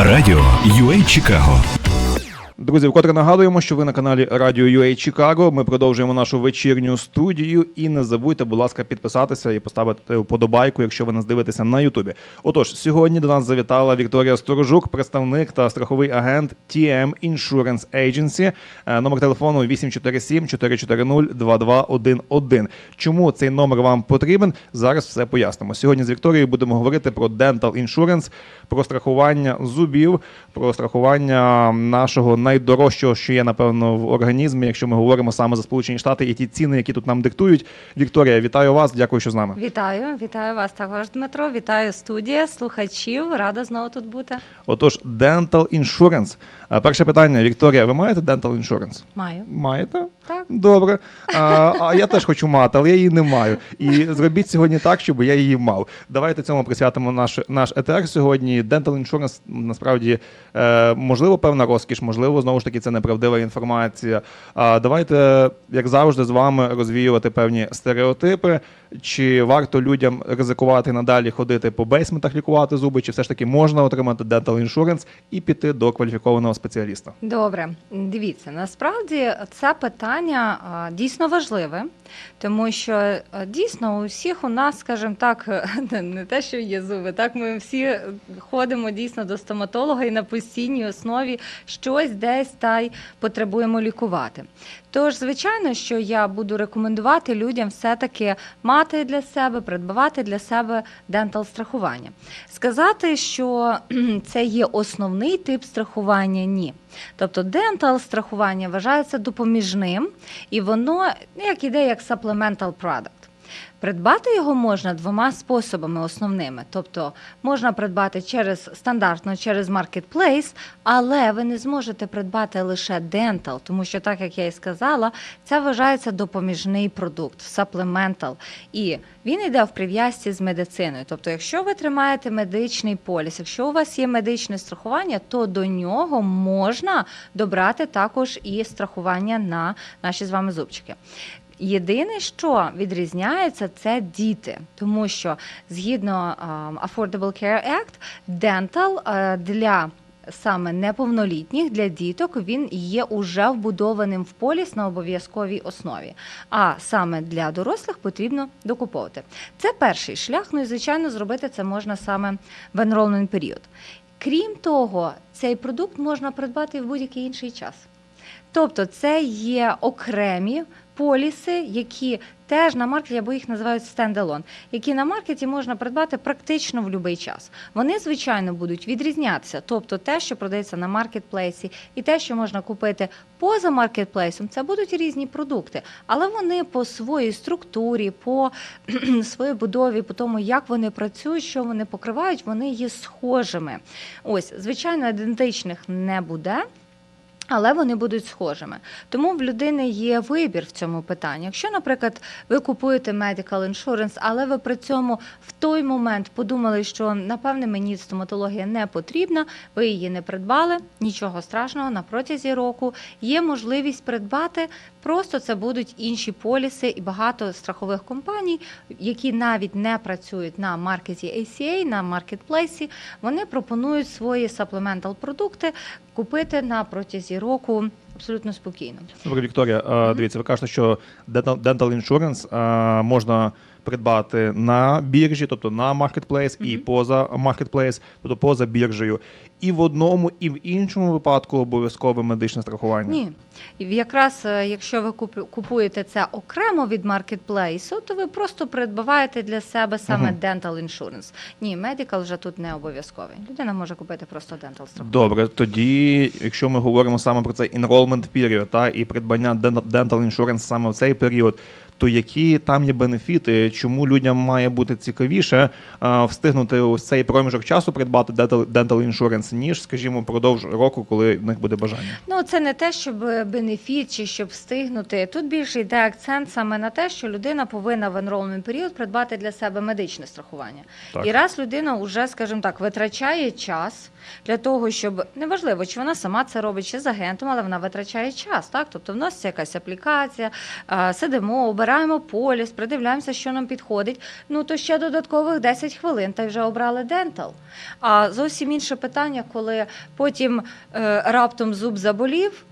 Радіо UA Чикаго Друзі, вкотре нагадуємо, що ви на каналі Радіо UA Чикаго. Ми продовжуємо нашу вечірню студію. І не забудьте, будь ласка, підписатися і поставити вподобайку, якщо ви нас дивитеся на Ютубі. Отож, сьогодні до нас завітала Вікторія Сторожук, представник та страховий агент TM Insurance Agency. Е, Номер телефону 847 440 2211. Чому цей номер вам потрібен? Зараз все пояснимо. Сьогодні з Вікторією будемо говорити про Dental Insurance, про страхування зубів, про страхування нашого найдорожчого, що є напевно в організмі, якщо ми говоримо саме за Сполучені Штати і ті ціни, які тут нам диктують. Вікторія, вітаю вас. Дякую, що з нами. Вітаю, вітаю вас також, Дмитро. Вітаю студія, слухачів. Рада знову тут бути. Отож, Dental Insurance. Е, Перше питання, Вікторія, ви маєте Dental Insurance? Маю. Маєте? Так. Добре. А, а я теж хочу мати, але я її не маю. І зробіть сьогодні так, щоб я її мав. Давайте цьому присвятимо наш, наш етер сьогодні. Dental Insurance насправді можливо певна розкіш, можливо, знову ж таки, це неправдива інформація. Давайте, як завжди, з вами розвіювати певні стереотипи. Чи варто людям ризикувати надалі ходити по бейсментах, лікувати зуби, чи все ж таки можна отримати Dental Insurance і піти до кваліфікованого спеціаліста? Добре, дивіться, насправді це питання дійсно важливе, тому що дійсно у всіх у нас, скажімо так, не те, що є зуби, так ми всі ходимо дійсно до стоматолога і на постійній основі щось десь та й потребуємо лікувати. Тож, звичайно, що я буду рекомендувати людям все-таки мати для себе, придбавати для себе дентал страхування. Сказати, що це є основний тип страхування, ні. Тобто дентал страхування вважається допоміжним, і воно як іде як supplemental product. Придбати його можна двома способами основними. Тобто можна придбати через стандартно через маркетплейс, але ви не зможете придбати лише дентал, тому що, так як я і сказала, це вважається допоміжний продукт, supplemental. І він йде в прив'язці з медициною. Тобто, якщо ви тримаєте медичний поліс, якщо у вас є медичне страхування, то до нього можна добрати також і страхування на наші з вами зубчики. Єдине, що відрізняється, це діти, тому що згідно um, Affordable Care Act, Dental е, для саме неповнолітніх для діток він є уже вбудованим в поліс на обов'язковій основі. А саме для дорослих потрібно докуповувати. Це перший шлях. Ну і звичайно, зробити це можна саме в enrollment період. Крім того, цей продукт можна придбати в будь-який інший час. Тобто це є окремі поліси, які теж на маркеті, або їх називають стендалон, які на маркеті можна придбати практично в будь-який час. Вони, звичайно, будуть відрізнятися. Тобто те, що продається на маркетплейсі, і те, що можна купити поза маркетплейсом, це будуть різні продукти, але вони по своїй структурі, по своїй будові, по тому, як вони працюють, що вони покривають, вони є схожими. Ось, звичайно, ідентичних не буде. Але вони будуть схожими. Тому в людини є вибір в цьому питанні. Якщо, наприклад, ви купуєте medical insurance, але ви при цьому в той момент подумали, що напевне мені стоматологія не потрібна, ви її не придбали, нічого страшного, на протязі року є можливість придбати. Просто це будуть інші поліси і багато страхових компаній, які навіть не працюють на маркеті ACA, на маркетплейсі, вони пропонують свої supplemental продукти купити на протязі року абсолютно спокійно. Добре, Вікторія, е, дивіться, ви кажете, що Dental Insurance е, можна придбати на біржі, тобто на Marketplace і поза Marketplace, тобто поза біржею. І в одному, і в іншому випадку обов'язкове медичне страхування. Ні, якраз е, якщо ви купу- купуєте це окремо від маркетплейсу, то ви просто придбаваєте для себе саме Мгм. dental insurance. Ні, medical вже тут не обов'язковий. Людина може купити просто dental страховку. Добре, тоді, якщо ми говоримо саме про цей enrollment period та, і придбання dental insurance саме в цей період, то які там є бенефіти? Чому людям має бути цікавіше а, встигнути ось цей проміжок часу придбати dental, insurance, ніж, скажімо, продовж року, коли в них буде бажання? Ну, це не те, щоб бенефіт чи щоб встигнути. Тут більше йде акцент саме на те, що людина повинна в enrollment період придбати для себе медичне страхування. Так. І раз людина вже, скажімо так, витрачає час для того, щоб неважливо, чи вона сама це робить, чи з агентом, але вона витрачає час. Так, тобто вноситься якась аплікація, сидимо, обираємо. Обираємо поліс, придивляємося, що нам підходить. Ну то ще додаткових 10 хвилин, та й вже обрали дентал. А зовсім інше питання, коли потім е, раптом зуб заболів,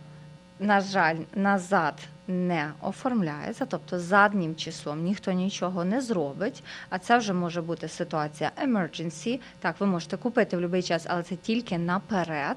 на жаль, назад не оформляється, тобто заднім числом ніхто нічого не зробить. А це вже може бути ситуація emergency. Так, ви можете купити в будь-який час, але це тільки наперед.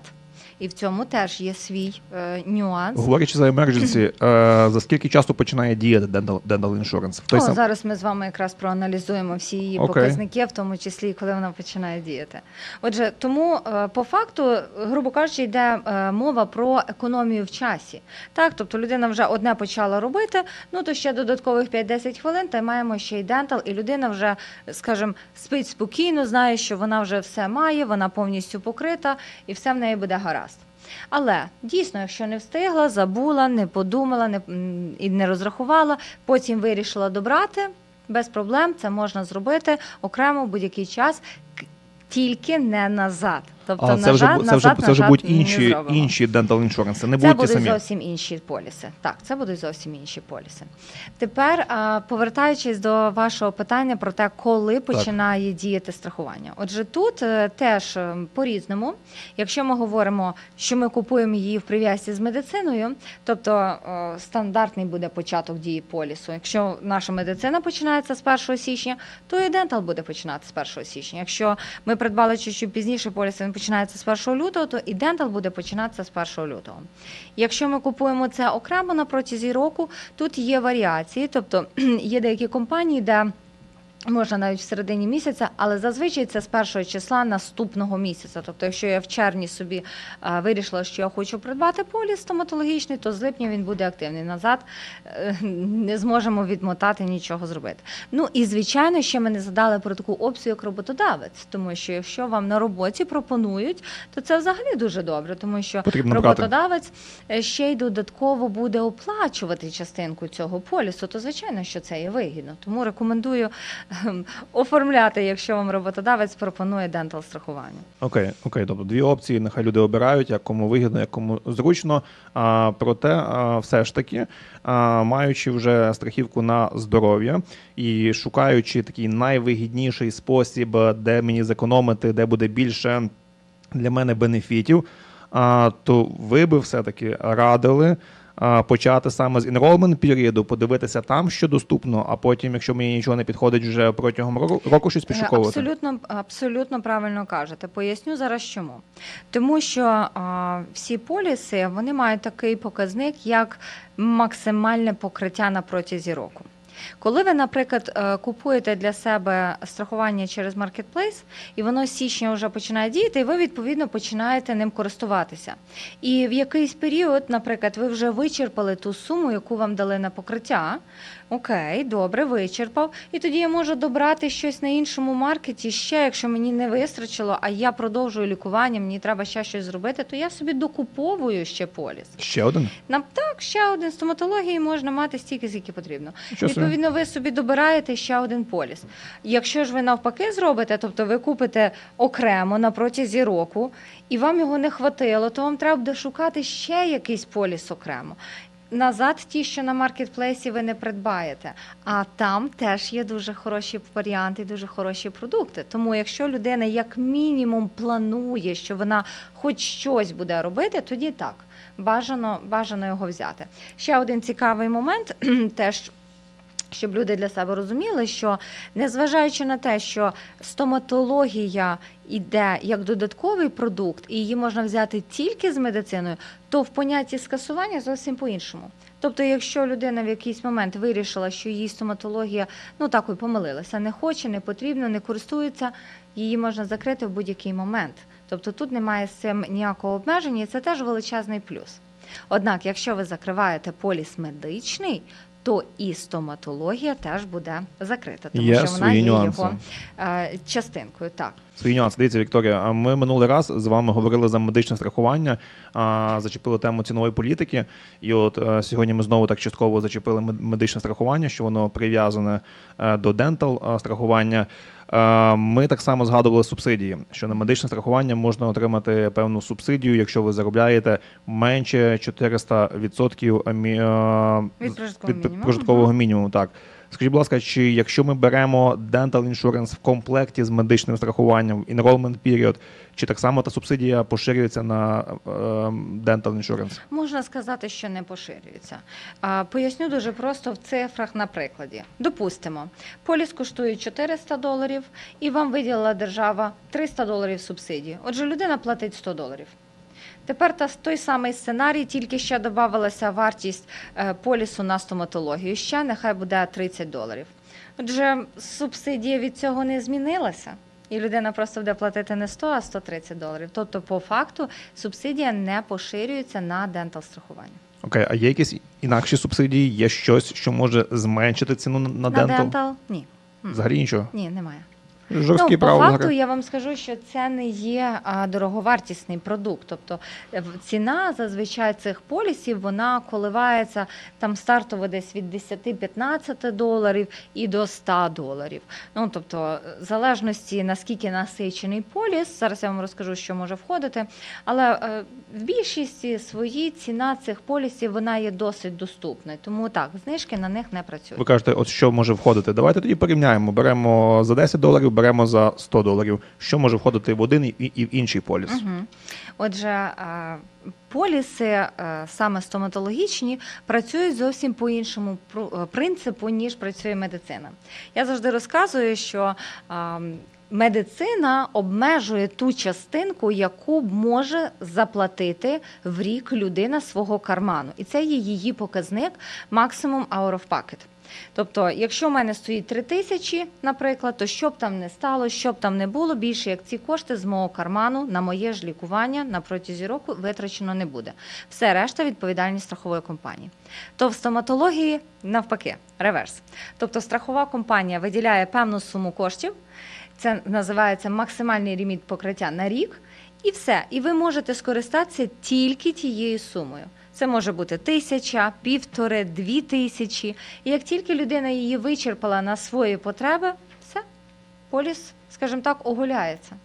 І в цьому теж є свій е, нюанс. Говорячи за emergency, е, за скільки часу починає діяти dental, dental insurance? В той О, сам... зараз ми з вами якраз проаналізуємо всі її Окей. показники, в тому числі і коли вона починає діяти. Отже, тому е, по факту, грубо кажучи, йде е, мова про економію в часі. Так, тобто людина вже одне почала робити, ну то ще додаткових 5-10 хвилин, та й маємо ще й дентал, і людина вже, скажімо, спить спокійно, знає, що вона вже все має, вона повністю покрита, і все в неї буде гаразд. Але дійсно, якщо не встигла, забула, не подумала, не і не розрахувала, потім вирішила добрати без проблем. Це можна зробити окремо в будь-який час, тільки не назад. Тобто А це бу- це вже, назад, це вже будуть не інші, зробимо. інші dental insurance, це не Це будуть ті будуть самі. зовсім інші поліси. Так, це будуть зовсім інші поліси. Тепер, повертаючись до вашого питання про те, коли починає діяти страхування. Отже, тут е, теж е, по-різному. Якщо ми говоримо, що ми купуємо її в прив'язці з медициною, тобто е, стандартний буде початок дії полісу. Якщо наша медицина починається з 1 січня, то і дентал буде починати з 1 січня. Якщо ми придбали чуть-чуть пізніше поліс, він починається з 1 лютого, то і дентал буде починатися з 1 лютого. Якщо ми купуємо це окремо на протязі року, тут є варіації, тобто є деякі компанії, де Можна навіть в середині місяця, але зазвичай це з першого числа наступного місяця. Тобто, якщо я в червні собі е, вирішила, що я хочу придбати поліс стоматологічний, то з липня він буде активний. Назад е, не зможемо відмотати нічого зробити. Ну і звичайно, ще ми не задали про таку опцію, як роботодавець, тому що якщо вам на роботі пропонують, то це взагалі дуже добре, тому що Потрібно роботодавець е, ще й додатково буде оплачувати частинку цього полісу, то звичайно, що це є вигідно. Тому рекомендую оформляти, якщо вам роботодавець пропонує дентал страхування. Окей, окей, тобто дві опції, нехай люди обирають, як кому вигідно, як кому зручно. А, проте, а, все ж таки, а, маючи вже страхівку на здоров'я і шукаючи такий найвигідніший спосіб, де мені зекономити, де буде більше для мене бенефітів, а, то ви би все-таки радили. Почати саме з enrollment періоду, подивитися там, що доступно, а потім, якщо мені нічого не підходить, вже протягом року, року щось Е, підшуковувати. Абсолютно, абсолютно правильно кажете. Поясню зараз чому. Тому що а, всі поліси вони мають такий показник, як максимальне покриття на протязі року. Коли ви, наприклад, е, купуєте для себе страхування через маркетплейс, і воно з січня вже починає діяти, і ви відповідно починаєте ним користуватися. І в якийсь період, наприклад, ви вже вичерпали ту суму, яку вам дали на покриття. Окей, добре, вичерпав. І тоді я можу добрати щось на іншому маркеті ще, якщо мені не вистачило, а я продовжую лікування, мені треба ще щось зробити, то я собі докуповую ще поліс. Ще один? Нам так, ще один стоматології можна мати стільки, скільки потрібно. Собі. Відповідно, ви собі добираєте ще один поліс. Якщо ж ви навпаки зробите, тобто ви купите окремо на протязі року, і вам його не хватило, то вам треба буде шукати ще якийсь поліс окремо. Назад ті, що на маркетплейсі ви не придбаєте, а там теж є дуже хороші варіанти, дуже хороші продукти. Тому, якщо людина як мінімум планує, що вона хоч щось буде робити, тоді так бажано, бажано його взяти. Ще один цікавий момент теж. Щоб люди для себе розуміли, що незважаючи на те, що стоматологія йде як додатковий продукт, і її можна взяти тільки з медициною, то в понятті скасування зовсім по-іншому. Тобто, якщо людина в якийсь момент вирішила, що її стоматологія ну так і помилилася, не хоче, не потрібно, не користується, її можна закрити в будь-який момент. Тобто тут немає з цим ніякого обмеження, і це теж величезний плюс. Однак, якщо ви закриваєте поліс медичний, то і стоматологія теж буде закрита, тому Є що вона є нюанси. його е, частинкою. Так. свої нюанси. Дивіться, Вікторія. а Ми минулий раз з вами говорили за медичне страхування, а, зачепили тему цінової політики. І от е, сьогодні ми знову так частково зачепили медичне страхування, що воно прив'язане е, до дентал страхування. Е, Ми так само згадували субсидії, що на медичне страхування можна отримати певну субсидію, якщо ви заробляєте менше 400% амі- е, Від прожиткового мінімуму. Так. Скажіть, будь ласка, чи якщо ми беремо dental insurance в комплекті з медичним страхуванням, enrollment period, чи так само та субсидія поширюється на е, dental insurance? Можна сказати, що не поширюється. Поясню дуже просто в цифрах на прикладі. Допустимо, поліс коштує 400 доларів, і вам виділила держава 300 доларів субсидії. Отже, людина платить 100 доларів. Тепер та той самий сценарій, тільки ще додавалася вартість е, полісу на стоматологію. Ще нехай буде 30 доларів. Отже, субсидія від цього не змінилася. І людина просто буде платити не 100, а 130 доларів. Тобто, по факту, субсидія не поширюється на дентал страхування. Окей, а є якісь інакші субсидії? Є щось, що може зменшити ціну на, на На дентал? Ні. Взагалі нічого. Ні, немає. Жорсткі ну, по факту я вам скажу, що це не є дороговартісний продукт. Тобто е, ціна зазвичай цих полісів вона коливається там стартово десь від 10-15 доларів і до 100 доларів. Ну тобто, е, в залежності наскільки насичений поліс, зараз я вам розкажу, що може входити. Але е, в більшості своїй ціна цих полісів вона є досить доступною. Тому так, знижки на них не працюють. Ви кажете, от що може входити? Давайте тоді порівняємо. Беремо за 10 доларів, беремо за 100 доларів. Що може входити в один і, в інший поліс? Угу. Отже, поліси, е, саме стоматологічні, працюють зовсім по іншому е, принципу, ніж працює медицина. Я завжди розказую, що медицина обмежує ту частинку, яку може заплатити в рік людина свого карману. І це є її показник максимум out of pocket. Тобто, якщо в мене стоїть 3 тисячі, наприклад, то що б там не стало, що б там не було, більше як ці кошти з мого карману на моє ж лікування на протязі року витрачено не буде. Все решта відповідальність страхової компанії. То в стоматології навпаки, реверс. Тобто страхова компанія виділяє певну суму коштів, це називається максимальний ліміт покриття на рік, і все. І ви можете скористатися тільки тією сумою. Це може бути тисяча, півтори, дві тисячі. І як тільки людина її вичерпала на свої потреби, все, поліс, скажімо так, огуляється.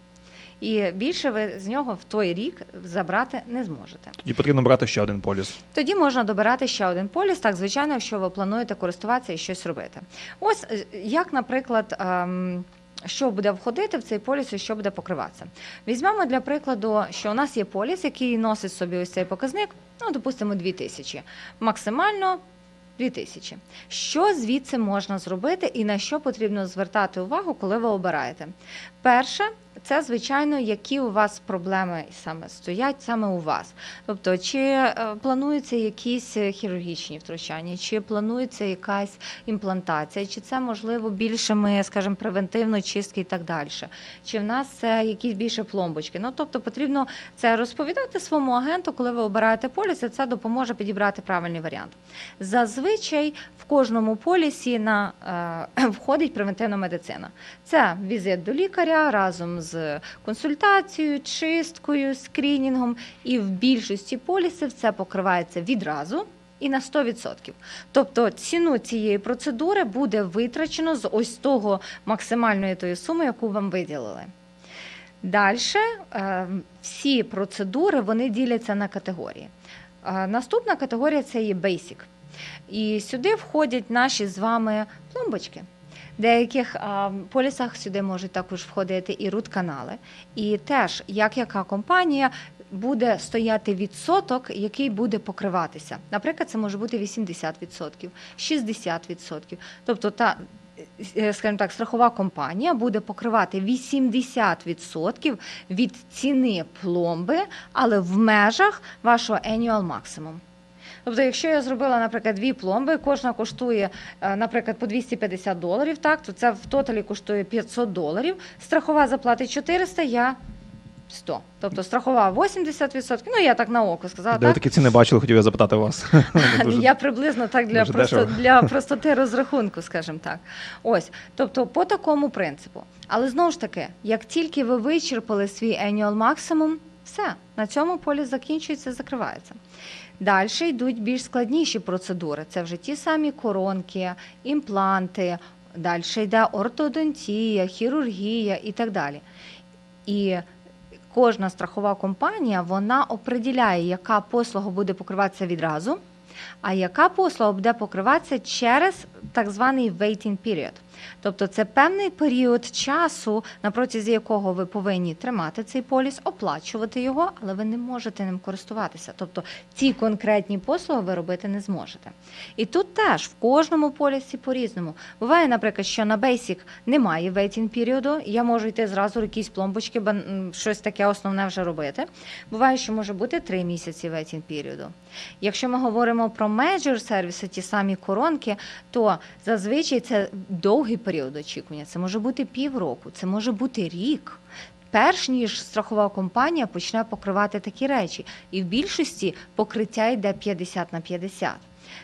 І більше ви з нього в той рік забрати не зможете. Тоді потрібно брати ще один поліс. Тоді можна добирати ще один поліс, так звичайно, якщо ви плануєте користуватися і щось робити. Ось е, як, наприклад, ем, що буде входити в цей поліс і що буде покриватися. Візьмемо для прикладу, що у нас є поліс, який носить собі ось цей показник, ну, допустимо, 2000. Максимально 2000. Що звідси можна зробити і на що потрібно звертати увагу, коли ви обираєте? Перше, це звичайно, які у вас проблеми саме стоять саме у вас. Тобто, чи е, плануються якісь е, хірургічні втручання, чи планується якась імплантація, чи це можливо більше ми, скажімо, превентивно чистки і так далі. Чи в нас це якісь більше пломбочки? Ну тобто потрібно це розповідати своєму агенту, коли ви обираєте поліс, і це допоможе підібрати правильний варіант. Зазвичай в кожному полісі на е, входить превентивна медицина. Це візит до лікаря разом з консультацією, чисткою, скрінінгом. І в більшості полісів це покривається відразу. І на 100%. Тобто ціну цієї процедури буде витрачено з ось того максимальної тої суми, яку вам виділили. Далі всі процедури вони діляться на категорії. Е, Наступна категорія це є Basic. І сюди входять наші з вами пломбочки. Деяких полісах сюди можуть також входити і рут-канали. І теж, як яка компанія, буде стояти відсоток, який буде покриватися. Наприклад, це може бути 80%, 60%. Тобто та. е, Скажімо так, страхова компанія буде покривати 80% від ціни пломби, але в межах вашого annual maximum. Тобто, якщо я зробила, наприклад, дві пломби, кожна коштує, е, наприклад, по 250 доларів, так, то це в тоталі коштує 500 доларів. Страхова заплатить 400, я 100. Тобто страхова 80%, ну я так на око сказала, Де ви такі ціни бачили, хотів я запитати вас. Дуже- Я приблизно так для, просто, дешево. для простоти розрахунку, скажімо так. Ось, тобто по такому принципу. Але знову ж таки, як тільки ви вичерпали свій annual maximum, все, на цьому полі закінчується, закривається. Далі йдуть більш складніші процедури. Це вже ті самі коронки, імпланти, Далі йде ортодонтія, хірургія і так далі. І кожна страхова компанія вона определяє, яка послуга буде покриватися відразу, а яка послуга буде покриватися через так званий waiting period. Тобто це певний період часу, на протязі якого ви повинні тримати цей поліс, оплачувати його, але ви не можете ним користуватися. Тобто ці конкретні послуги ви робити не зможете. І тут теж в кожному полісі по-різному. Буває, наприклад, що на Basic немає waiting періоду, я можу йти зразу якісь пломбочки, бо щось таке основне вже робити. Буває, що може бути 3 місяці waiting періоду. Якщо ми говоримо про major сервіси, ті самі коронки, то зазвичай це довгий період очікування. Це може бути півроку, це може бути рік. Перш ніж страхова компанія почне покривати такі речі, і в більшості покриття йде 50 на 50.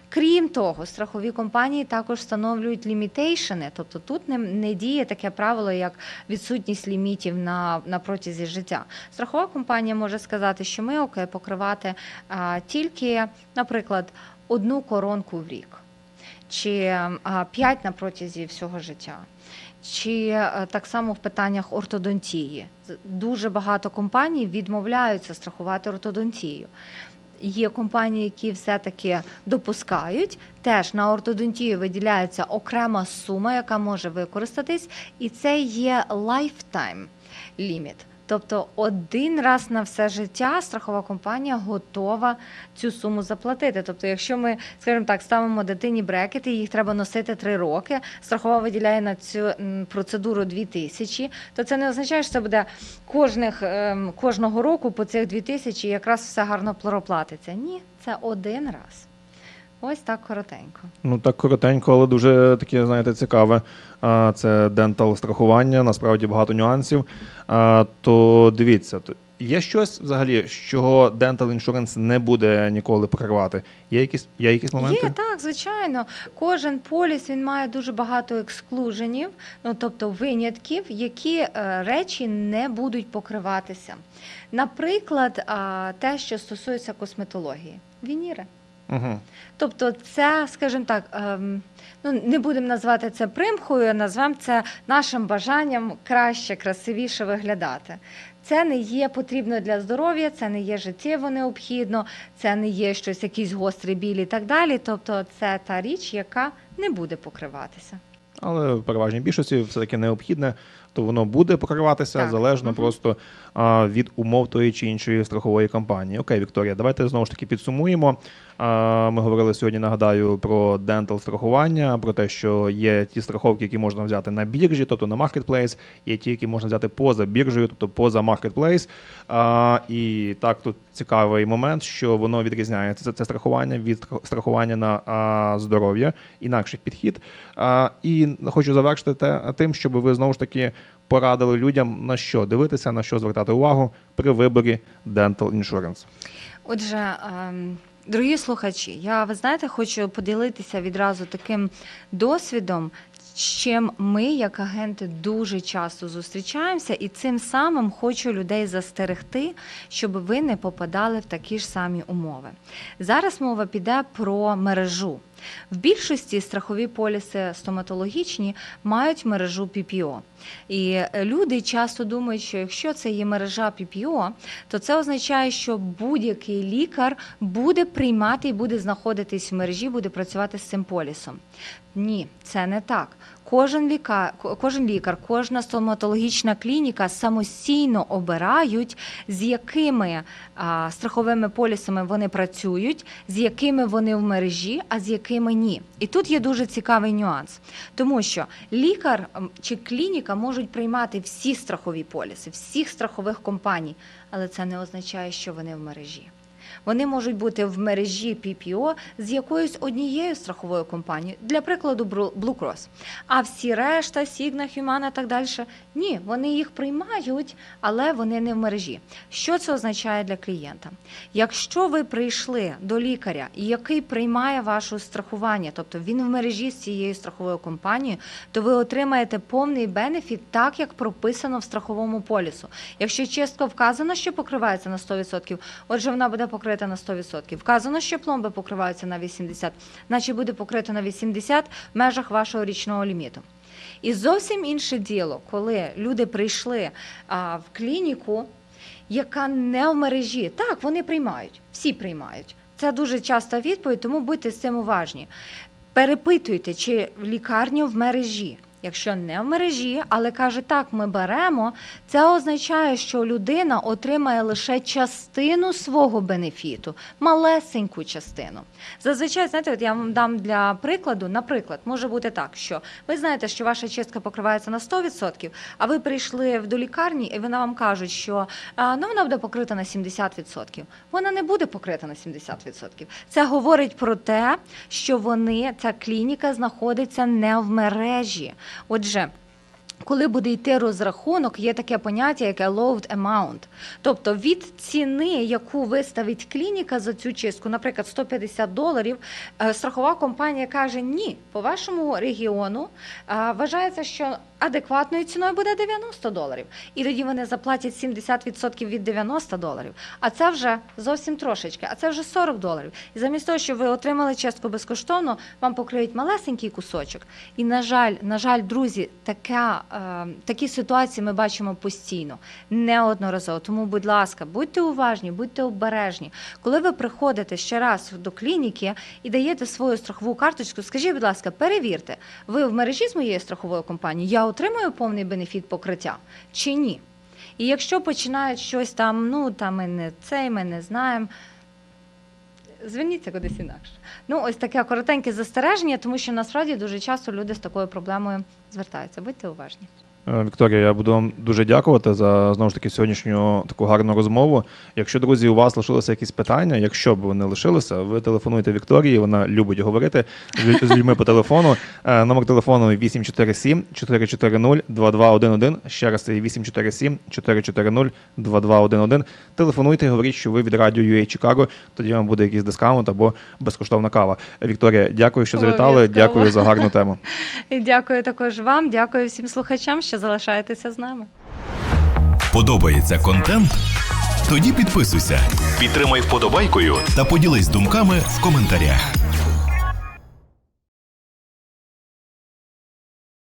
Крім того, страхові компанії також встановлюють лімітейшени, тобто тут не, не діє таке правило, як відсутність лімітів на, на протязі життя. Страхова компанія може сказати, що ми окей покривати а, тільки, наприклад, одну коронку в рік, чи п'ять на протязі всього життя. Чи е, так само в питаннях ортодонтії дуже багато компаній відмовляються страхувати ортодонтію. Є компанії, які все-таки допускають. Теж на ортодонтію виділяється окрема сума, яка може використатись, і це є lifetime limit. Тобто один раз на все життя страхова компанія готова цю суму заплатити. Тобто, якщо ми, скажімо так, ставимо дитині брекети, їх треба носити три роки, страхова виділяє на цю процедуру 2 тисячі, то це не означає, що це буде кожних, ем, кожного року по цих 2 тисячі якраз все гарно проплатиться. Ні, це один раз. Ось так коротенько. Ну так коротенько, але дуже таке, знаєте, цікаве. Це дентал страхування, насправді багато нюансів. То дивіться, є щось взагалі, що Dental Insurance не буде ніколи покривати? Є якісь, є якісь моменти? Є так, звичайно. Кожен поліс він має дуже багато ексклюженів, ну тобто винятків, які е, речі не будуть покриватися. Наприклад, те, що стосується косметології, вініри. Угу. Тобто, це, скажімо так, ем, ну не будемо назвати це примхою, а назвемо це нашим бажанням краще, красивіше виглядати. Це не є потрібно для здоров'я, це не є життєво необхідно, це не є щось, якийсь гострий біль і так далі. Тобто, це та річ, яка не буде покриватися. Але в переважній більшості все-таки необхідне, то воно буде покриватися Так. залежно Мгм. просто а, від умов тої чи іншої страхової компанії. Окей, Вікторія, давайте знову ж таки підсумуємо. А, Ми говорили сьогодні, нагадаю, про дентал страхування, про те, що є ті страховки, які можна взяти на біржі, тобто на маркетплейс, є ті, які можна взяти поза біржею, тобто поза маркетплейс. А, І так, тут цікавий момент, що воно відрізняється це, це страхування від страхування на а, здоров'я, інакший підхід. А, І хочу завершити те, тим, щоб ви знову ж таки порадили людям на що дивитися, на що звертати увагу при виборі Dental Insurance. Отже, ем, дорогі слухачі, я ви знаєте, хочу поділитися відразу таким досвідом, з чим ми, як агенти, дуже часто зустрічаємося, і цим самим хочу людей застерегти, щоб ви не попадали в такі ж самі умови. Зараз мова піде про мережу. В більшості страхові поліси стоматологічні мають мережу PPO. І е, люди часто думають, що якщо це є мережа PPO, то це означає, що будь-який лікар буде приймати і буде знаходитись в мережі, буде працювати з цим полісом. Ні, це не так. Кожен лікар, кожен лікар, кожна стоматологічна клініка самостійно обирають, з якими страховими полісами вони працюють, з якими вони в мережі, а з якими ні. І тут є дуже цікавий нюанс, тому що лікар чи клініка можуть приймати всі страхові поліси, всіх страхових компаній, але це не означає, що вони в мережі. Вони можуть бути в мережі PPO з якоюсь однією страховою компанією, для прикладу, Blue. А всі решта, Signa, Humana і так далі, ні, вони їх приймають, але вони не в мережі. Що це означає для клієнта? Якщо ви прийшли до лікаря, який приймає ваше страхування, тобто він в мережі з цією страховою компанією, то ви отримаєте повний бенефіт, так як прописано в страховому полісу. Якщо чітко вказано, що покривається на 100%, отже, вона буде покрита на 100%. Вказано, що пломби покриваються на 80%, значить буде покрито на 80% в межах вашого річного ліміту. І зовсім інше діло, коли люди прийшли а, в клініку, яка не в мережі. Так, вони приймають, всі приймають. Це дуже часта відповідь, тому будьте з цим уважні. Перепитуйте, чи в лікарню в мережі. Якщо не в мережі, але каже, так, ми беремо, це означає, що людина отримає лише частину свого бенефіту, малесеньку частину. Зазвичай, знаєте, от я вам дам для прикладу, наприклад, може бути так, що ви знаєте, що ваша чистка покривається на 100%, а ви прийшли до лікарні, і вона вам кажуть, що ну, вона буде покрита на 70%. Вона не буде покрита на 70%. Це говорить про те, що вони, ця клініка знаходиться не в мережі. Отже, коли буде йти розрахунок, є таке поняття, яке load amount. Тобто від ціни, яку виставить клініка за цю чистку, наприклад, 150 доларів, е, страхова компанія каже: ні, по вашому регіону вважається, що адекватною ціною буде 90 доларів. І тоді вони заплатять 70% від 90 доларів. А це вже зовсім трошечки, а це вже 40 доларів. І замість того, щоб ви отримали чистку безкоштовно, вам покриють малесенький кусочок. І на жаль, на жаль, друзі, така, е, такі ситуації ми бачимо постійно, неодноразово. Тому, будь ласка, будьте уважні, будьте обережні. Коли ви приходите ще раз до клініки і даєте свою страхову карточку, скажіть, будь ласка, перевірте, ви в мережі з моєю страховою компанією, я отримую повний бенефіт покриття чи ні? І якщо починають щось там, ну там ми не цей, ми не знаємо. Зверніться кудись інакше. Ну, ось таке коротеньке застереження, тому що насправді дуже часто люди з такою проблемою звертаються. Будьте уважні. Е, Вікторія, я буду вам дуже дякувати за знову ж таки сьогоднішню таку гарну розмову. Якщо друзі, у вас лишилися якісь питання, якщо б вони лишилися, ви телефонуєте Вікторії. Вона любить говорити з людьми по телефону. Е, Номер телефону 847 440 2211. Ще раз це 847 440 2211. Телефонуйте, говоріть, що ви від радіо UA Чикаго. Тоді вам буде якийсь дискаунт або безкоштовна кава. Вікторія, дякую, що завітали. Дякую за гарну тему. І дякую також вам, дякую всім слухачам, що залишаєтеся з нами. Подобається контент? Тоді підписуйся, підтримай вподобайкою та поділись думками в коментарях.